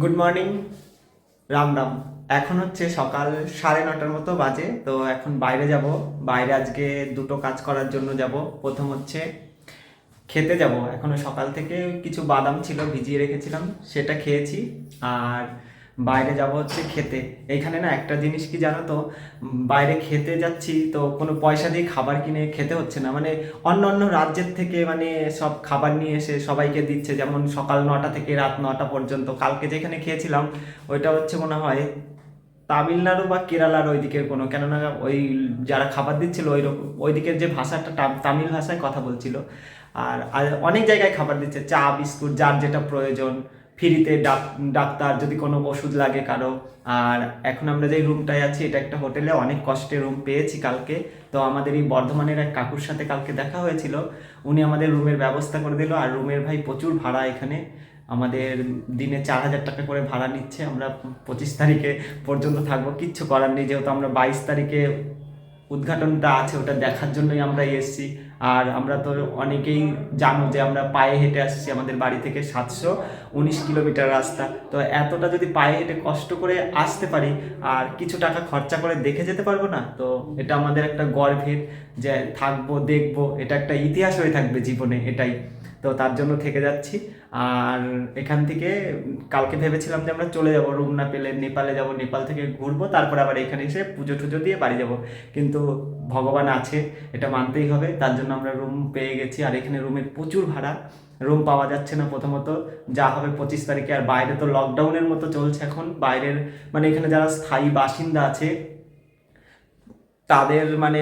Good morning Ram Ram. এখন হচ্ছে সকাল সাড়ে নটার মতো বাজে, তো এখন বাইরে যাব। বাইরে আজকে দুটো কাজ করার জন্য যাব। প্রথম হচ্ছে খেতে যাব। এখনও সকাল থেকে কিছু বাদাম ছিল ভিজিয়ে রেখেছিলাম, সেটা খেয়েছি। আর বাইরে যাব হচ্ছে খেতে। এইখানে না একটা জিনিস কি জানো তো? বাইরে খেতে যাচ্ছি তো কোনো পয়সা দিয়ে খাবার কিনে খেতে হচ্ছে না। মানে অন্য অন্য রাজ্যের থেকে মানে সব খাবার নিয়ে এসে সবাইকে দিচ্ছে। যেমন সকাল নটা থেকে রাত নটা পর্যন্ত। কালকে যেখানে খেয়েছিলাম, ওইটা হচ্ছে মনে হয় তামিলনাড়ু বা কেরালার ওই দিকের কোনো। কেননা ওই যারা খাবার দিচ্ছিল ওই ওই দিকের যে ভাষাটা তামিল ভাষায় কথা বলছিল। আর অনেক জায়গায় খাবার দিচ্ছে। চা, বিস্কুট, যার যেটা প্রয়োজন। ফ্রিতে ডাক্তার যদি কোনো ওষুধ লাগে কারও। আর এখন আমরা যে রুমটায় আছি, এটা একটা হোটেলে, অনেক কষ্টে রুম পেয়েছি কালকে। তো আমাদের এই বর্ধমানের এক কাকুর সাথে কালকে দেখা হয়েছিল। উনি আমাদের রুমের ব্যবস্থা করে দিল, আর রুমের ভাই প্রচুর ভাড়া এখানে। আমাদের দিনে চার হাজার টাকা করে ভাড়া নিচ্ছে। আমরা পঁচিশ তারিখে পর্যন্ত থাকব, কিচ্ছু করার নেই, যেহেতু আমরা বাইশ তারিখে উদ্ঘাটনটা আছে, ওটা দেখার জন্যই আমরা এসেছি। আর আমরা তো অনেকেই জানো যে আমরা পায়ে হেঁটে আসছি আমাদের বাড়ি থেকে সাতশো উনিশ কিলোমিটার রাস্তা। তো এতটা যদি পায়ে হেঁটে কষ্ট করে আসতে পারি, আর কিছু টাকা খরচা করে দেখে যেতে পারব না, তো এটা আমাদের একটা গর্বের যে থাকব, দেখব, এটা একটা ইতিহাস হয়ে থাকবে জীবনে এটাই। তো তার জন্য থেকে যাচ্ছি। আর এখান থেকে কালকে ভেবেছিলাম যে আমরা চলে যাব রুম না পেলে নেপালে যাব, নেপাল থেকে ঘুরবো, তারপর আবার এখানে এসে পুজো টুজো দিয়ে বাড়ি যাব। কিন্তু ভগবান আছে, এটা মানতেই হবে, তার জন্য আমরা রুম পেয়ে গেছি। আর এখানে রুমের প্রচুর ভাড়া, রুম পাওয়া যাচ্ছে না প্রথমত, যা হবে পঁচিশ তারিখে। আর বাইরে তো লকডাউনের মতো চলছে এখন, বাইরের মানে এখানে যারা স্থায়ী বাসিন্দা আছে তাদের মানে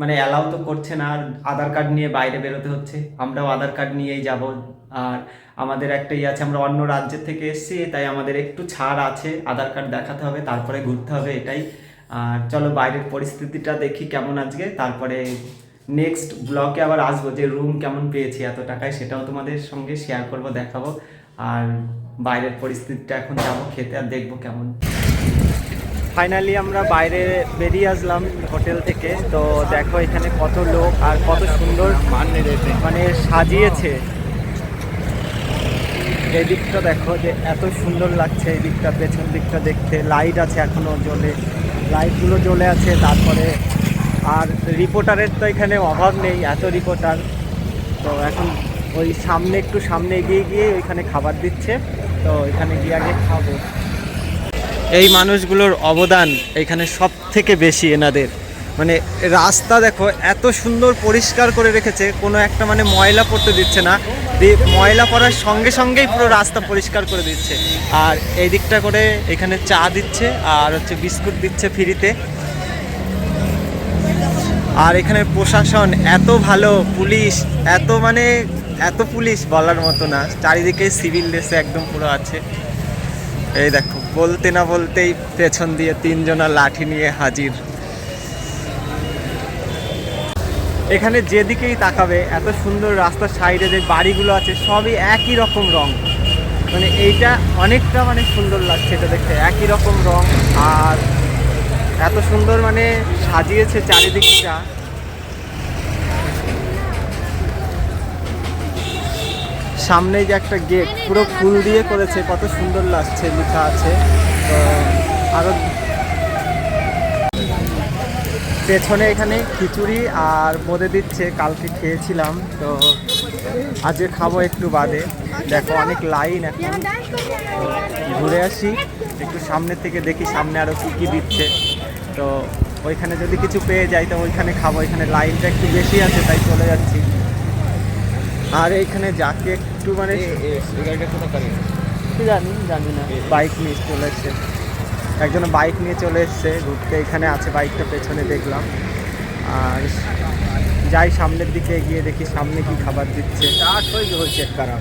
মানে অ্যালাউ তো করছে না, আর আধার কার্ড নিয়ে বাইরে বেরোতে হচ্ছে। আমরাও আধার কার্ড নিয়েই যাব। আর আমাদের একটা ইয়ে আছে, আমরা অন্য রাজ্যের থেকে এসেছি, তাই আমাদের একটু ছাড় আছে। আধার কার্ড দেখাতে হবে, তারপরে ঘুরতে হবে এটাই। আর চলো বাইরের পরিস্থিতিটা দেখি কেমন আজকে। তারপরে নেক্সট ব্লকে আবার আসব, যে রুম কেমন পেয়েছি, এত টাকায় সেটাও তোমাদের সঙ্গে শেয়ার করব, দেখাবো। আর বাইরের পরিস্থিতিটা এখন যাব, খেতে আর দেখব কেমন। ফাইনালি আমরা বাইরে বেরিয়ে আসলাম হোটেল থেকে। তো দেখো এখানে কত লোক আর কত সুন্দর মানে সাজিয়েছে। এই দিকটা দেখো যে এত সুন্দর লাগছে এই দিকটা পেছন দিকটা দেখতে। লাইট আছে এখনও জ্বলে। লাইটগুলো জ্বলে আছে তারপরে আর রিপোর্টারের তো এখানে অভাব নেই, এত রিপোর্টার। তো এখন ওই সামনে একটু সামনে এগিয়ে গিয়ে ওইখানে খাবার দিচ্ছে। তো এখানে গিয়ে আগে খাব। এই মানুষগুলোর অবদান এখানে সব থেকে বেশি এনাদের। মানে রাস্তা দেখো, এত সুন্দর পরিষ্কার করে রেখেছে, কোনো একটা মানে ময়লা পড়তে দিচ্ছে না ময়লা পড়ার সঙ্গে সঙ্গেই পুরো রাস্তা পরিষ্কার করে দিচ্ছে। আর এই দিকটা করে এখানে চা দিচ্ছে, আর হচ্ছে বিস্কুট দিচ্ছে ফ্রিতে। আর এখানে প্রশাসন, এত ভালো পুলিশ, এত মানে এত পুলিশ বলার মতো না। চারিদিকে সিভিল ড্রেসে একদম পুরো আছে। এই দেখো। বলতে না বলতেই পেছন দিয়ে তিনজনা লাঠি নিয়ে হাজির। এখানে যেদিকেই তাকাবে, এত সুন্দর রাস্তার সাইডে যে বাড়িগুলো আছে, সবই একই রকম রং। মানে এইটা অনেকটা মানে সুন্দর লাগছে এটা দেখতে, একই রকম রং। আর এত সুন্দর মানে সাজিয়েছে চারিদিকটা। সামনে যে একটা গেট পুরো ফুল দিয়ে করেছে, কত সুন্দর লাগছে, লেখা আছে। তো, আরও পেছনে এখানে খিচুড়ি আর বোঁদে দিচ্ছে, কালকে খেয়েছিলাম, তো আজকে খাব একটু বাদে। দেখো, অনেক লাইন এখন। ঘুরে আসি, একটু সামনে থেকে দেখি, সামনে আরও কি কি দিচ্ছে। তো ওইখানে যদি কিছু পেয়ে যাই, তো ওইখানে খাব। এখানে লাইনটা একটু বেশি আছে, তাই চলে যাচ্ছি। আর এইখানে যাকে একটু মানে কি জানি জানি না। বাইক নিয়ে চলে এসছে। একজন বাইক নিয়ে চলে এসছে ঘুরতে এখানে আছে বাইকটা পেছনে দেখলাম। আর যাই সামনের দিকে এগিয়ে দেখি সামনে কি খাবার দিচ্ছে। চেক করা।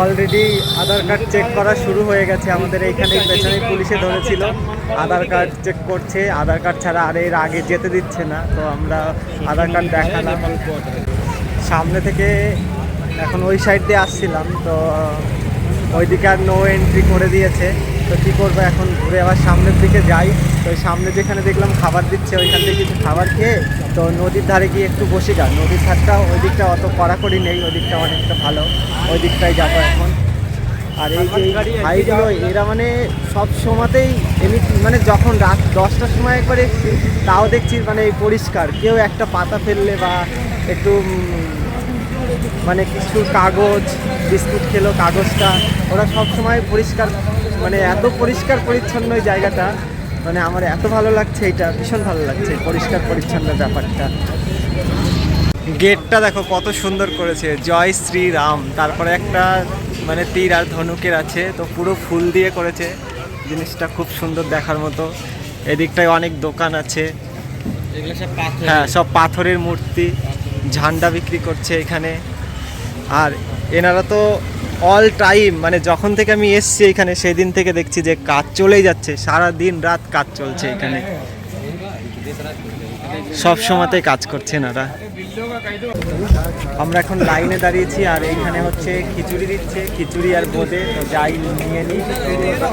অলরেডি আধার কার্ড চেক করা শুরু হয়ে গেছে। আমাদের এইখানে পেছনে পুলিশে ধরেছিল। আধার কার্ড চেক করছে। আধার কার্ড ছাড়া আর এর আগে যেতে দিচ্ছে না। তো আমরা আধার কার্ড দেখালাম। সামনে থেকে এখন ওই সাইড দিয়ে আসছিলাম। তো ওইদিকে আর নো এন্ট্রি করে দিয়েছে। তো কী করব? এখন ঘুরে আবার সামনের দিকে যাই। তো সামনে যেখানে দেখলাম খাবার দিচ্ছে, ওইখান থেকে কিছু খাবার খেয়ে তো নদীর ধারে গিয়ে একটু বসে যান নদীর ধারটা ওই দিকটা অত কড়াকড়ি নেই, ওই দিকটা অনেকটা ভালো। ওই দিকটাই যাব এখন। আর এই যে ভাইগুলো এরা মানে সব সময়তেই এমনি মানে যখন রাত দশটার সময় একবার এসছি, তাও দেখছি মানে পরিষ্কার। কেউ একটা পাতা ফেললে বা একটু মানে কিছু কাগজ, বিস্কুট খেলো, কাগজটা, ওরা সব সময় পরিষ্কার মানে এত পরিষ্কার পরিচ্ছন্ন এই জায়গাটা মানে আমার এত ভালো লাগছে এটা ভীষণ ভালো লাগছে পরিষ্কার পরিচ্ছন্ন ব্যাপারটা। গেটটা দেখো কত সুন্দর করেছে জয় শ্রী রাম। তারপরে একটা মানে তীর আর ধনুকের আছে তো পুরো ফুল দিয়ে করেছে জিনিসটা খুব সুন্দর দেখার মতো। এদিকটায় অনেক দোকান আছে। হ্যাঁ সব পাথরের মূর্তি ঝান্ডা বিক্রি করছে এখানে। আর এনারা তো অল টাইম মানে যখন থেকে আমি এসছি এখানে সেই দিন থেকে দেখছি যে কাজ চলেই যাচ্ছে সারা দিন রাত কাজ চলছে এখানে। সব সময়তেই কাজ করছে এনারা আমরা এখন লাইনে দাঁড়িয়েছি, আর এইখানে হচ্ছে খিচুড়ি দিচ্ছে, খিচুড়ি আর বোঁদে যাই নিয়ে নিই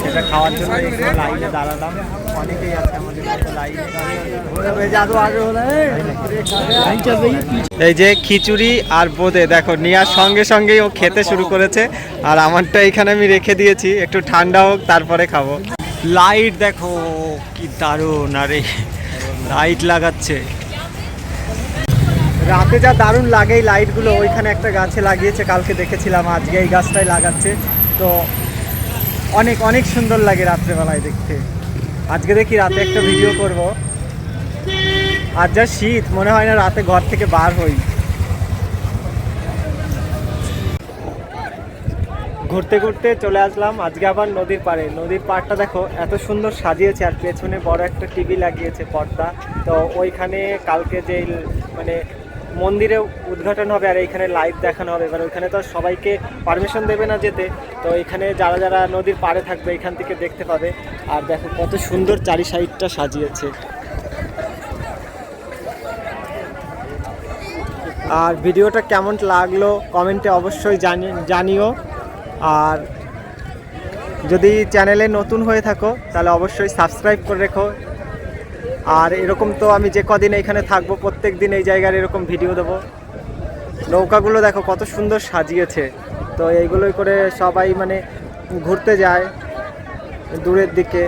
সেটা খাওয়ার জন্য এখানে লাইনে দাঁড়ালাম। অনেকেই আছে আমাদের এই যে খিচুড়ি আর বোঁদে দেখো নেওয়ার সঙ্গে সঙ্গেই ও খেতে শুরু করেছে। আর আমারটা এখানে আমি রেখে দিয়েছি একটু ঠান্ডা হোক তারপরে খাব। লাইট দেখো কি দারুণ আরে লাইট লাগাচ্ছে। রাতে যা দারুণ লাগে এই লাইটগুলো ওইখানে একটা গাছে লাগিয়েছে কালকে দেখেছিলাম আজকে এই গাছটাই লাগাচ্ছে। তো অনেক অনেক সুন্দর লাগে রাত্রেবেলায় দেখতে। আজকে দেখি রাতে একটা ভিডিও করব। আর যা শীত, মনে হয় না রাতে ঘর থেকে বার হই। ঘুরতে ঘুরতে চলে আসলাম, আজকে আবার নদীর পাড়ে। নদীর পাড়টা দেখো, এত সুন্দর সাজিয়েছে আর পেছনে বড় একটা টিভি লাগিয়েছে পর্দা। তো ওইখানে কালকে যে মানে মন্দিরে উদ্ঘাটন হবে আর এইখানে লাইভ দেখানো হবে। এবার ওইখানে তো সবাইকে পারমিশন দেবে না যেতে। তো এখানে যারা যারা নদীর পাড়ে থাকবে, এখান থেকে দেখতে পাবে। আর দেখো কত সুন্দর চারি সাইডটা সাজিয়েছে। আর ভিডিওটা কেমন লাগল কমেন্টে অবশ্যই জানি জানিও। আর যদি চ্যানেলে নতুন হয়ে থাকো, তাহলে অবশ্যই সাবস্ক্রাইব করে রেখো। আর এরকম তো আমি যে কদিন এখানে থাকব, প্রত্যেক দিন এই জায়গার এরকম ভিডিও দেবো। নৌকাগুলো দেখো কত সুন্দর সাজিয়েছে। তো এইগুলোই করে সবাই মানে ঘুরতে যায় দূরের দিকে।